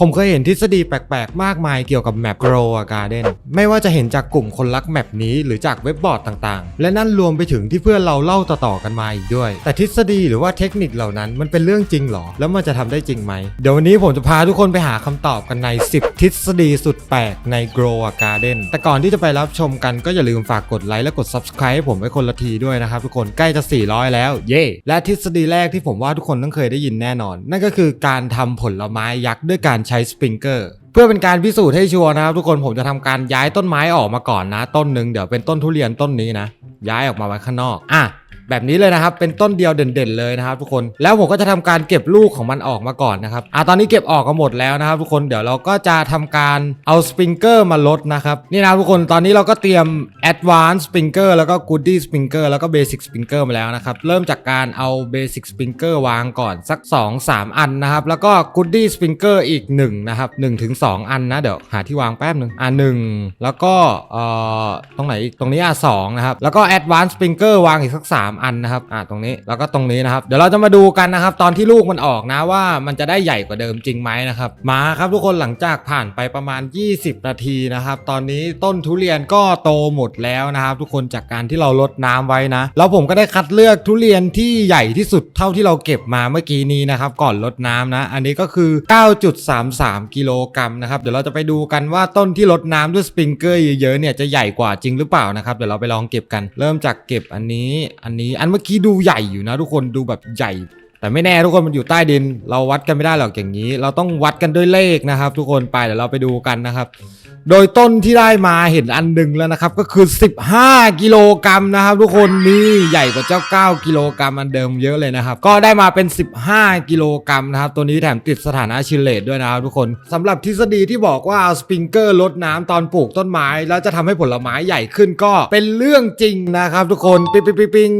ผมเคยเห็นทฤษฎีแปลกๆ มากมายเกี่ยวกับแมป Grow a Garden ไม่ว่าจะเห็นจากกลุ่มคนรักแมปนี้หรือจากเว็บบอร์ดต่างๆ และนั่นรวมไปถึงที่เพื่อนเราเล่าต่อๆกันมาอีกด้วย แต่ทฤษฎีหรือว่าเทคนิคเหล่านั้นมันเป็นเรื่องจริงหรอ แล้วมันจะทำได้จริงไหม เดี๋ยววันนี้ผมจะพาทุกคนไปหาคำตอบกันใน 10 ทฤษฎีสุดแปลกใน Grow a Garden แต่ก่อนที่จะไปรับชมกันก็อย่าลืมฝากกดไลค์และกด Subscribe ผมไว้คนละทีด้วยนะครับทุกคนใกล้จะ 400 แล้ว เย้และทฤษฎีแรกที่ผมว่าทุกคนต้องเคยได้ยินแน่นอน นั่นก็คือการทำผลไม้ยักษ์ด้วยการใช้สปริงเกอร์เพื่อเป็นการพิสูจน์ให้ชัวร์นะครับ ทุกคนผมจะทำการย้ายต้นไม้ออกมาก่อนนะ ต้นหนึ่งเดี๋ยวเป็นต้นทุเรียนต้นนี้นะย้ายออกมาไว้ข้างนอกอะ แบบนี้เลยนะครับ เป็นต้นเดียวเด่นๆเลยนะครับทุกคนแล้วผมก็จะทำการเก็บลูกของมันออกมาก่อนนะครับอะตอนนี้เก็บออกกันหมดแล้วนะครับทุกคนเดี๋ยวเราก็จะทำการเอาสปริงเกอร์มาลดนะครับนี่นะทุกคนตอนนี้เราก็เตรียม Advanced Sprinkler แล้วก็ Goodie Sprinkler แล้วก็ Basic Sprinkler มาแล้วนะครับเริ่มจากการเอา Basic Sprinkler วางก่อนสัก 2-3 อันนะครับแล้วก็ Goodie Sprinkler อีก1นะครับ1ถึง2อันนะเดี๋ยวหาที่วางแป๊บหนึ่งอะหนึ่งแล้วก็เอ่อตรงไหนอีกตรงนี้อะสองนะครับแล้วก็ Advanced Sprinkler วางอีกสัก 3อันนะครับอะตรงนี้แล้วก็ตรงนี้นะครับ เดี๋ยวเราจะมาดูกันนะครับ ตอนที่ลูกมันออกนะว่ามันจะได้ใหญ่กว่าเดิมจริงไหมนะครับ มาครับทุกคนหลังจากผ่านไปประมาณ 20 นาทีนะครับ ตอนนี้ต้นทุเรียนก็โตหมดแล้วนะครับ ทุกคนจากการที่เราลดน้ำไว้นะแล้วผมก็ได้คัดเลือกทุเรียนที่ใหญ่ที่สุดเท่าที่เราเก็บมาเมื่อกี้นี้นะครับ ก่อนลดน้ำนะ อันนี้ก็คือ 9.33 กิโลกรัมนะครับ เดี๋ยวเราจะไปดูกันว่าต้นที่ลดน้ำด้วยสปริงเกอร์เยอะๆเนี่ยจะใหญ่กว่าจริงหรือเปล่านะครับ เดี๋ยวเราไปลองเก็บกัน เริ่มจากเก็บอันนี้ อันนี้อันเมื่อกี้ดูใหญ่อยู่นะทุกคนดูแบบใหญ่ แต่ไม่แน่ทุกคนมันอยู่ใต้ดิน เราวัดกันไม่ได้หรอกอย่างนี้ เราต้องวัดกันด้วยเลขนะครับ ทุกคนไปเดี๋ยวเราไปดูกันนะครับ โดยต้นที่ได้มาเห็นอันหนึ่งแล้วนะครับ ก็คือ 15 กิโลกรัมนะครับ ทุกคนนี่ใหญ่กว่าเจ้า 9 กิโลกรัมอันเดิมเยอะเลยนะครับ ก็ได้มาเป็น 15 กิโลกรัมนะครับ ตัวนี้แถมติดสถานะชิลเลตด้วยนะครับทุกคนสำหรับทฤษฎีที่บอกว่าเอาสปริงเกอร์ลดน้ำตอนปลูกต้นไม้ แล้วจะทำให้ผลไม้ใหญ่ขึ้นก็เป็นเรื่องจริงนะครับ ทุกคนปิ๊งปิ๊งปิ๊งปิ๊ง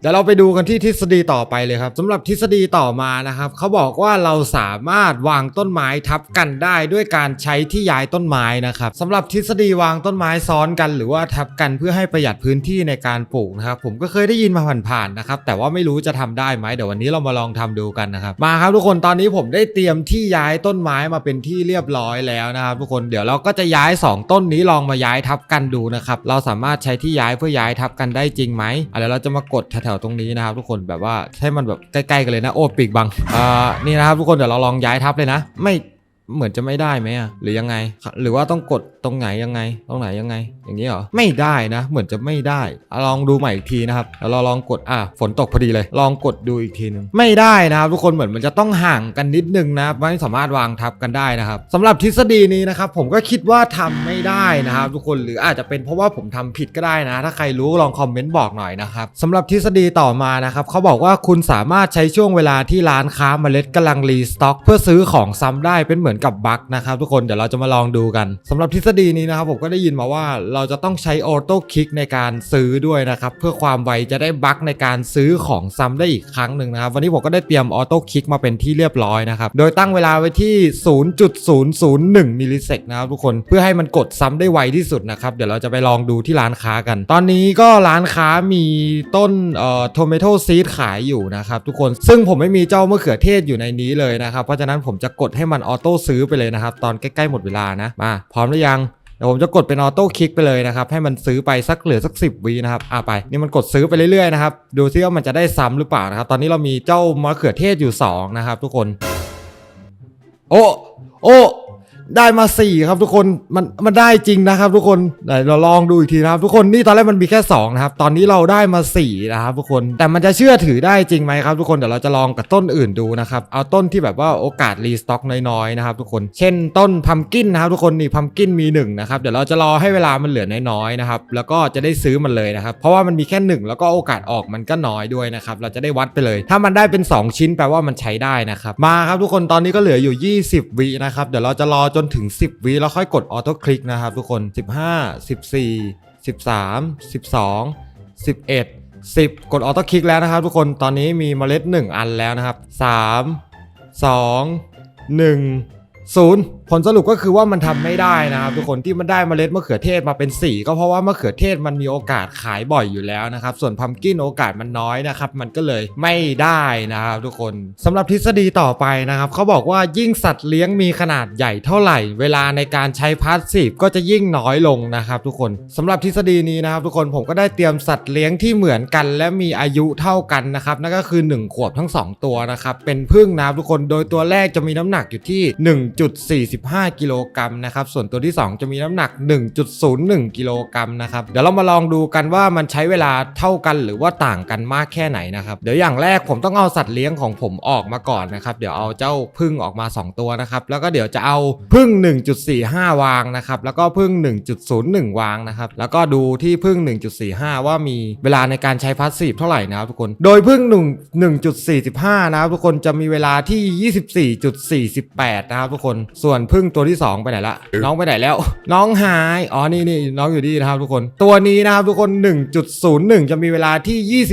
เดี๋ยวเราไปดูกันที่ทฤษฎีต่อไปเลยครับสำหรับทฤษฎีต่อมานะครับเขาบอกว่าเราสามารถวางต้นไม้ทับกันได้ด้วยการใช้ที่ย้ายต้นไม้นะครับสำหรับทฤษฎีวางต้นไม้ซ้อนกันหรือว่าทับกันเพื่อให้ประหยัดพื้นที่ในการปลูกนะครับผมก็เคยได้ยินมาผ่านๆนะครับแต่ว่าไม่รู้จะทำได้ไหมเดี๋ยววันนี้เรามาลองทำดูกันนะครับมาครับทุกคนตอนนี้ผมได้เตรียมที่ย้ายต้นไม้มาเป็นที่เรียบร้อยแล้วนะครับทุกคนเดี๋ยวเราก็จะย้าย 2 ต้นนี้ลองมาย้ายทับกันดูนะครับเราสามารถใช้ที่ย้ายเพื่อย้ายทับกันได้จริงไหมอะเดี๋ยวเราจะมากดแถวๆตรงนี้นะครับทุกคนแบบว่าให้มันแบบใกล้ๆกันเลยนะโอ้ปีกบังอ่านี่นะครับทุกคนเดี๋ยวเราลองย้ายทับเลยนะ ไม่ เหมือนจะไม่ได้ไหมอะหรือยังไง หรือว่าต้องกดตรงไหนยังไง ตรงไหนยังไง อย่างนี้เหรอ ไม่ได้นะ เหมือนจะไม่ได้อะลองดูใหม่อีกทีนะครับแล้วเราลองกด อะ ฝนตกพอดีเลย ลองกดดูอีกทีหนึง ไม่ได้นะครับทุกคน เหมือนมันจะต้องห่างกันนิดนึงนะไม่สามารถวางทับกันได้นะครับสำหรับทฤษฎีนี้นะครับผมก็คิดว่าทำไม่ได้นะครับทุกคน หรืออาจจะเป็นเพราะว่าผมทำผิดก็ได้นะ ถ้าใครรู้ลองคอมเมนต์บอกหน่อยนะครับสำหรับทฤษฎีต่อมานะครับเขาบอกว่าคุณสามารถใช้ช่วงเวลาที่ร้านค้าเมล็ดกำลังรีสต็อก เพื่อซื้อของซ้ำได้เป็นเหมือนกับบั๊กนะครับทุกคนเดี๋ยวเราจะมาลองดูกันสำหรับทฤษฎีนี้นะครับผมก็ได้ยินมาว่าเราจะต้องใช้ออโต้คลิกในการซื้อด้วยนะครับเพื่อความไวจะได้บั๊กในการซื้อของซ้ำได้อีกครั้งหนึ่งนะครับวันนี้ผมก็ได้เตรียมออโต้คลิกมาเป็นที่เรียบร้อยนะครับโดยตั้งเวลาไว้ที่ 0.001มิลลิเซกนะครับทุกคนเพื่อให้มันกดซ้ำได้ไวที่สุดนะครับเดี๋ยวเราจะไปลองดูที่ร้านค้ากัน ตอนนี้ก็ร้านค้ามีต้นเอ่อโทเมโตซีดขายอยู่นะครับทุกคนซึ่งผมไม่มีเจ้ามะเขือเทศอยู่ในนี้เลยนะครับเพราะฉะนั้นผมจะกดให้มันออโต้ซื้อไปเลยนะครับ ตอนใกล้ๆหมดเวลานะมาพร้อมหรือยังเดี๋ยวผมจะกดเป็นออโต้คลิกไปเลยนะครับ ให้มันซื้อไปสักเหลือสัก 10วินะครับอ่าไปนี่มันกดซื้อไปเรื่อยๆนะครับดูซิว่ามันจะได้ซ้ำหรือเปล่านะครับ ตอนนี้เรามีเจ้ามะเขือเทศอยู่2นะครับทุกคน โอ้โอ้ ได้มา4ครับทุกคนมันมันได้จริงนะครับ ทุกคนไหนเราลองดูอีกทีนะครับ ทุกคนนี่ตอนแรกมันมีแค่2นะครับตอนนี้เราได้มา4นะครับทุกคนแต่มันจะเชื่อถือได้จริงไหมครับ ทุกคนเดี๋ยวเราจะลองกับต้นอื่นดูนะครับเอาต้นที่แบบว่าโอกาสรีสต็อกน้อยๆนะครับทุกคนเช่นต้นพัมกินนะครับทุกคนนี่พัมกินมี1นะครับเดี๋ยวเราจะรอให้เวลามันเหลือน้อยๆนะครับแล้วก็จะได้ซื้อมันเลยนะครับเพราะว่ามันมีแค่ 1 แล้วก็โอกาสออกมันก็น้อยด้วยนะครับเราจะได้วัดไปเลย ถ้ามันได้เป็น 2 ชิ้นแปลว่ามันใช้ได้นะครับมาครับทุกคนตอนนี้ก็เหลืออยู่ 20วินะครับเดี๋ยวเราจะรอจจนถึง 10 วิแล้วค่อยกดออโต้คลิกนะครับทุกคน 15 14 13 12 11 10 กดออโต้คลิกแล้วนะครับทุกคนตอนนี้มีเมล็ด 1 อันแล้วนะครับ 3 2 1 0 ผลสรุปก็คือว่ามันทำไม่ได้นะครับทุกคนที่มันได้เมล็ดมะเขือเทศมาเป็นสีก็เพราะว่ามะเขือเทศมันมีโอกาสขายบ่อยอยู่แล้วนะครับ ส่วนพัมกินโอกาสมันน้อยนะครับมันก็เลยไม่ได้นะครับทุกคนสำหรับทฤษฎีต่อไปนะครับเขาบอกว่ายิ่งสัตว์เลี้ยงมีขนาดใหญ่เท่าไหร่ เวลาในการใช้พาสซีฟก็จะยิ่งน้อยลงนะครับทุกคนสำหรับทฤษฎีนี้นะครับ ทุกคนผมก็ได้เตรียมสัตว์เลี้ยงที่เหมือนกัน และมีอายุเท่ากันนะครับนั่นก็คือ 1 ขวบทั้ง 2 ตัวนะครับเป็นพึ่งนะครับทุกคนโดยตัวแรกจะมีน้ำหนักอยู่ที่1.45 กิโลกรัมนะครับ ส่วนตัวที่ 2 จะมีน้ำหนัก 1.01 กิโลกรัมนะครับ เดี๋ยวเรามาลองดูกันว่ามันใช้เวลาเท่ากันหรือว่าต่างกันมากแค่ไหนนะครับ เดี๋ยวอย่างแรกผมต้องเอาสัตว์เลี้ยงของผมออกมาก่อนนะครับ เดี๋ยวเอาเจ้าพึ่งออกมา 2 ตัวนะครับ แล้วก็เดี๋ยวจะเอาพึ่ง 1.45 วางนะครับ แล้วก็พึ่ง 1.01 วางนะครับ แล้วก็ดูที่พึ่ง 1.45 ว่ามีเวลาในการใช้พาสซีฟเท่าไหร่นะครับทุกคน โดยพึ่ง1 1.45 นะครับทุกคนจะมีเวลาที่ 24.48 นะครับทุกคน ส่วนพึ่งตัวที่ 2 ไปไหนละ น้องไปไหนแล้ว น้องหาย อ๋อ นี่นี่น้องอยู่นี่นะครับทุกคน ตัวนี้นะครับทุกคน 1.01 จะมีเวลาที่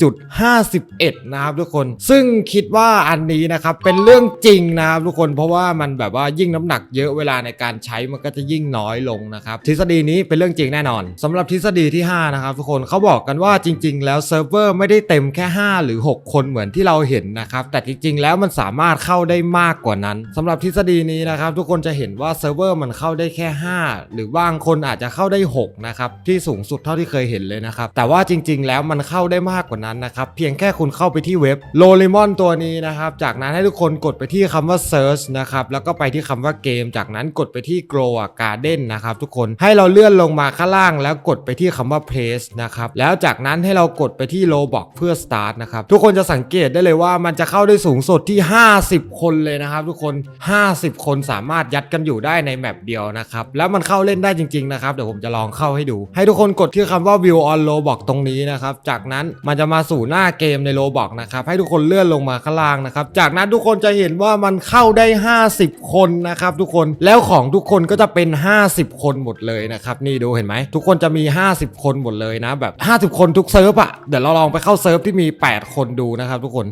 24.51 นะครับทุกคน ซึ่งคิดว่าอันนี้นะครับเป็นเรื่องจริงนะครับทุกคน เพราะว่ามันแบบว่ายิ่งน้ำหนักเยอะเวลาในการใช้มันก็จะยิ่งน้อยลงนะครับ ทฤษฎีนี้เป็นเรื่องจริงแน่นอนสำหรับทฤษฎีที่ 5 นะครับทุกคนเขาบอกกันว่าจริง ๆ แล้วเซิร์ฟเวอร์ไม่ได้เต็มแค่ 5 หรือ 6 คนเหมือนที่เราเห็นนะครับแต่จริง ๆ แล้วมันสามารถเข้าได้มากกว่านั้นสำหรับทฤษฎีนี้นะครับทุกคนจะเห็นว่าเซิร์ฟเวอร์มันเข้าได้แค่ 5 หรือบางคนอาจจะเข้าได้6นะครับที่สูงสุดเท่าที่เคยเห็นเลยนะครับแต่ว่าจริง ๆ แล้วมันเข้าได้มากกว่านั้นนะครับเพียงแค่คุณเข้าไปที่เว็บโลลิมอนตัวนี้นะครับจากนั้นให้ทุกคนกดไปที่คำว่า search นะครับแล้วก็ไปที่คำว่าเกม จากนั้นกดไปที่ grow garden นะครับทุกคนให้เราเลื่อนลงมาข้างล่าง แล้วกดไปที่คำว่า place นะครับแล้วจากนั้นให้เรากดไปที่ roblox เพื่อ start นะครับทุกคนจะสังเกตได้เลยว่ามันจะเข้าได้สูงสุดที่ 50 คนเลยนะครับทุกคน 50 คนสาามารถยัดกันอยู่ได้ในแมปเดียวนะครับ แล้วมันเข้าเล่นได้จริงๆนะครับ เดี๋ยวผมจะลองเข้าให้ดู ให้ทุกคนกดที่คำว่า view on roblox ตรงนี้นะครับ จากนั้นมันจะมาสู่หน้าเกมใน roblox นะครับ ให้ทุกคนเลื่อนลงมาข้างล่างนะครับ จากนั้นทุกคนจะเห็นว่ามันเข้าได้ 50 คนนะครับทุกคน แล้วของทุกคนก็จะเป็น 50 คนหมดเลยนะครับ นี่ดูเห็นไหม ทุกคนจะมี 50 คนหมดเลยนะแบบ 50 คนทุกเซิร์ฟอะเดี๋ยวเราลองไปเข้าเซิร์ฟที่มี 8 คนดูนะครับทุกคน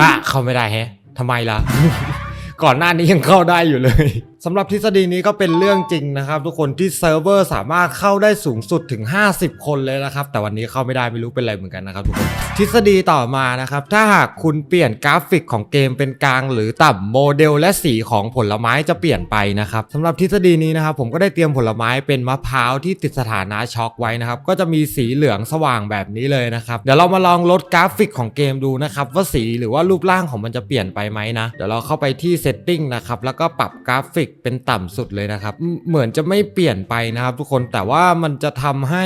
อะเข้าไม่ได้แฮะทำไมล่ะ ก่อนหน้านี้ยังเข้าได้อยู่เลยสำหรับทฤษฎีนี้ก็เป็นเรื่องจริงนะครับ ทุกคนที่เซิร์ฟเวอร์สามารถเข้าได้สูงสุดถึง 50 คนเลยนะครับ แต่วันนี้เข้าไม่ได้ไม่รู้เป็นอะไรเหมือนกันนะครับทุกคนทฤษฎีต่อมานะครับ ถ้าหากคุณเปลี่ยนกราฟิกของเกมเป็นกลาง หรือต่ำโมเดลและสีของผลไม้จะเปลี่ยนไปนะครับสำหรับทฤษฎีนี้นะครับ ผมก็ได้เตรียมผลไม้เป็นมะพร้าวที่ติดสถานะช็อกไว้นะครับก็จะมีสีเหลืองสว่างแบบนี้เลยนะครับเดี๋ยวเรามาลองลดกราฟิกของเกมดูนะครับว่าสีหรือว่ารูปร่างของมันจะเปลี่ยนไปไหมนะเดี๋ยวเราเข้าไปที่ setting นะครับแล้วก็ปรับกราฟิกเป็นต่ำสุดเลยนะครับ เหมือนจะไม่เปลี่ยนไปนะครับ ทุกคนแต่ว่ามันจะทำให้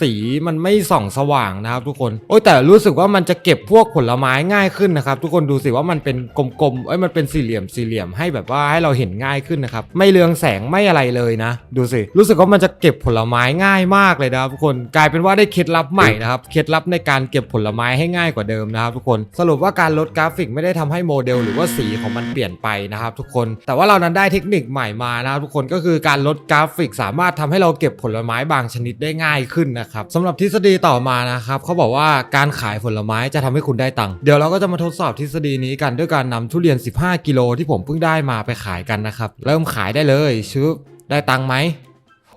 สีมันไม่ส่องสว่างนะครับ ทุกคนโอ้ยแต่รู้สึกว่ามันจะเก็บพวกผลไม้ง่ายขึ้นนะครับ ทุกคนดูสิว่ามันเป็นกลมๆเอ้ยมันเป็นสี่เหลี่ยมสี่เหลี่ยมให้แบบว่าให้เราเห็นง่ายขึ้นนะครับไม่เรืองแสงไม่อะไรเลยนะ ดูสิรู้สึกว่ามันจะเก็บผลไม้ง่ายมากเลยนะครับทุกคนกลายเป็นว่าได้เคล็ดลับใหม่นะครับเคล็ดลับในการเก็บผลไม้ให้ง่ายกว่าเดิมนะครับ ทุกคนสรุปว่าการลดกราฟิกไม่ได้ทำให้โมเดล หรือว่าสีของมันเปลี่ยนไปนะครับ ทุกคนแต่ว่าเรานั้นได้เทคคนิคใหม่มานะครับทุกคนก็คือการลดกราฟิก สามารถทำให้เราเก็บผลไม้บางชนิดได้ง่ายขึ้นนะครับสำหรับทฤษฎีต่อมานะครับเขาบอกว่าการขายผลไม้จะทำให้คุณได้ตังค์เดี๋ยวเราก็จะมาทดสอบทฤษฎีนี้กันด้วยการนำทุเรียน 15 กิโลที่ผมเพิ่งได้มาไปขายกันนะครับเริ่มขายได้เลยชื้อได้ตังค์ไหม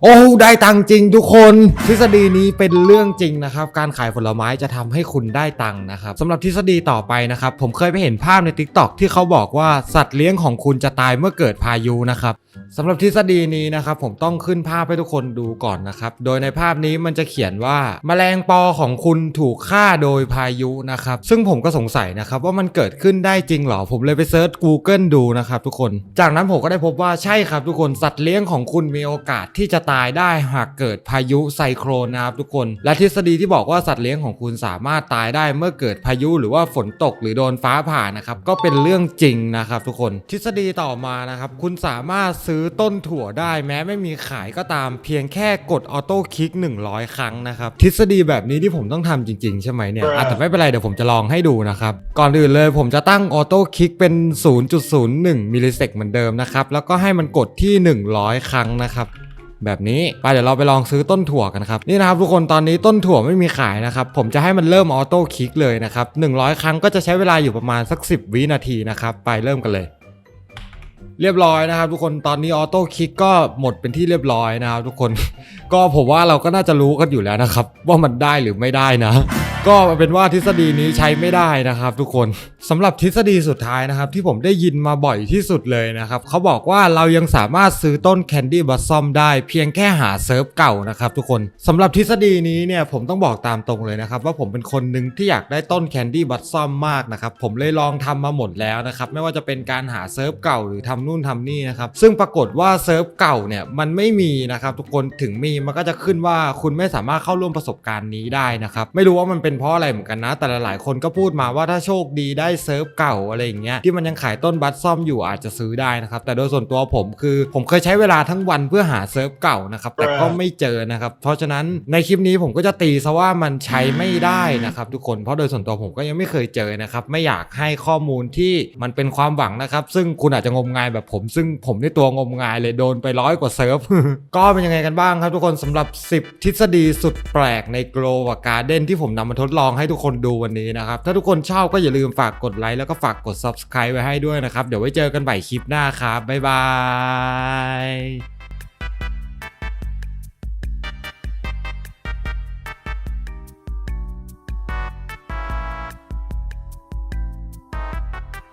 โอ้ได้ตังจริงทุกคน ทฤษฎีนี้เป็นเรื่องจริงนะครับ การขายผลไม้จะทำให้คุณได้ตังนะครับสำหรับทฤษฎีต่อไปนะครับ ผมเคยไปเห็นภาพใน Tik t o อกที่เขาบอกว่าสัตว์เลี้ยงของคุณจะตายเมื่อเกิดพายุนะครับสำหรับทฤษฎีนี้นะครับผมต้องขึ้นภาพให้ทุกคนดูก่อนนะครับ โดยในภาพนี้มันจะเขียนว่าแมลงปอของคุณถูกฆ่าโดยพายุนะครับซึ่งผมก็สงสัยนะครับว่ามันเกิดขึ้นได้จริงหรอ ผมเลยไปเซิร์ช Google ดูนะครับทุกคน จากนั้นผมก็ได้พบว่าใช่ครับทุกคนสัตว์เลี้ยงของคุณมีโอกาสที่จะตายได้หากเกิดพายุไซโครนนะครับทุกคน และทฤษฎีที่บอกว่าสัตว์เลี้ยงของคุณสามารถตายได้เมื่อเกิดพายุหรือว่าฝนตกหรือโดนฟ้าผ่านะครับก็เป็นเรื่องจริงนะครับทุกคนทฤษฎีต่อมานะครับคุณสามารถซื้อต้นถั่วได้ แม้ไม่มีขายก็ตามเพียงแค่กดออโต้คลิก 100 ครั้งนะครับทฤษฎีแบบนี้ที่ผมต้องทำจริง ๆ ใช่ไหมเนี่ยอะแต่ไม่เป็นไรเดี๋ยวผมจะลองให้ดูนะครับก่อนอื่นเลยผมจะตั้งออโต้คลิกเป็น 0.01มิลลิเซกเหมือนเดิมนะครับแล้วก็ให้มันกดที่ 100 ครั้งนะครับ แบบนี้ไปเดี๋ยวเราไปลองซื้อต้นถั่วกันครับนี่นะครับทุกคนตอนนี้ต้นถั่วไม่มีขายนะครับผมจะให้มันเริ่มออโต้คลิกเลยนะครับ100 ครั้งก็จะใช้เวลาอยู่ประมาณสัก 10 วินาทีนะครับไปเริ่มกันเลยเรียบร้อยนะครับทุกคนตอนนี้ออโต้คลิกก็หมดเป็นที่เรียบร้อยนะครับทุกคน ก็ผมว่าเราก็น่าจะรู้กันอยู่แล้วนะครับ ว่ามันได้หรือไม่ได้นะ ก็เป็นว่าทฤษฎีนี้ใช้ไม่ได้นะครับ ทุกคนสำหรับทฤษฎีสุดท้ายนะครับ ที่ผมได้ยินมาบ่อยที่สุดเลยนะครับเขาบอกว่าเรายังสามารถซื้อต้นแคนดี้บัสซอมได้เพียงแค่หาเซิร์ฟเก่านะครับทุกคนสำหรับทฤษฎีนี้เนี่ยผมต้องบอกตามตรงเลยนะครับ ว่าผมเป็นคนหนึ่งที่อยากได้ต้นแคนดี้บัสซอมมากนะครับผมเลยลองทำมาหมดแล้วนะครับไม่ว่าจะเป็นการหาเซิร์ฟเก่าหรือทำนู่นทำนี่นะครับซึ่งปรากฏว่าเซิร์ฟเก่าเนี่ยมันไม่มีนะครับทุกคนถึงมีมันก็จะขึ้นว่าคุณไม่สามารถเข้าร่วมประสบการณ์นี้ได้นะครับไม่รู้ว่ามันเป็นเพราะอะไรเหมือนกันนะ แต่หลายๆคนก็พูดมาว่าถ้าโชคดีได้เซิร์ฟเก่าอะไรอย่างเงี้ยที่มันยังขายต้นบัตซ่อมอยู่อาจจะซื้อได้นะครับแต่โดยส่วนตัวผมคือผมเคยใช้เวลาทั้งวันเพื่อหาเซิร์ฟเก่านะครับแต่ก็ไม่เจอนะครับเพราะฉะนั้นในคลิปนี้ผมก็จะตีซะว่ามันใช้ไม่ได้นะครับทุกคนเพราะโดยส่วนตัวผมก็ยังไม่เคยเจอนะครับไม่อยากให้ข้อมูลที่มันเป็นความหวังนะครับซึ่งคุณอาจจะงมงายแบบผม ซึ่งผมนี่ตัวงมงายเลยโดนไปร้อยกว่าเซิร์ฟก็เป็นยังไงกันบ้างครับทุกคนสำหรับ 10 ทฤษฎีสุดแปลกใน Grow กับ Garden ที่ผมนำมาทดลองให้ทุกคนดูวันนี้นะครับ ถ้าทุกคนชอบก็อย่าลืมฝากกดไลค์แล้วก็ฝากกด Subscribe ไว้ให้ด้วยนะครับ เดี๋ยวไว้เจอกันใหม่คลิปหน้าครับ บ๊ายบาย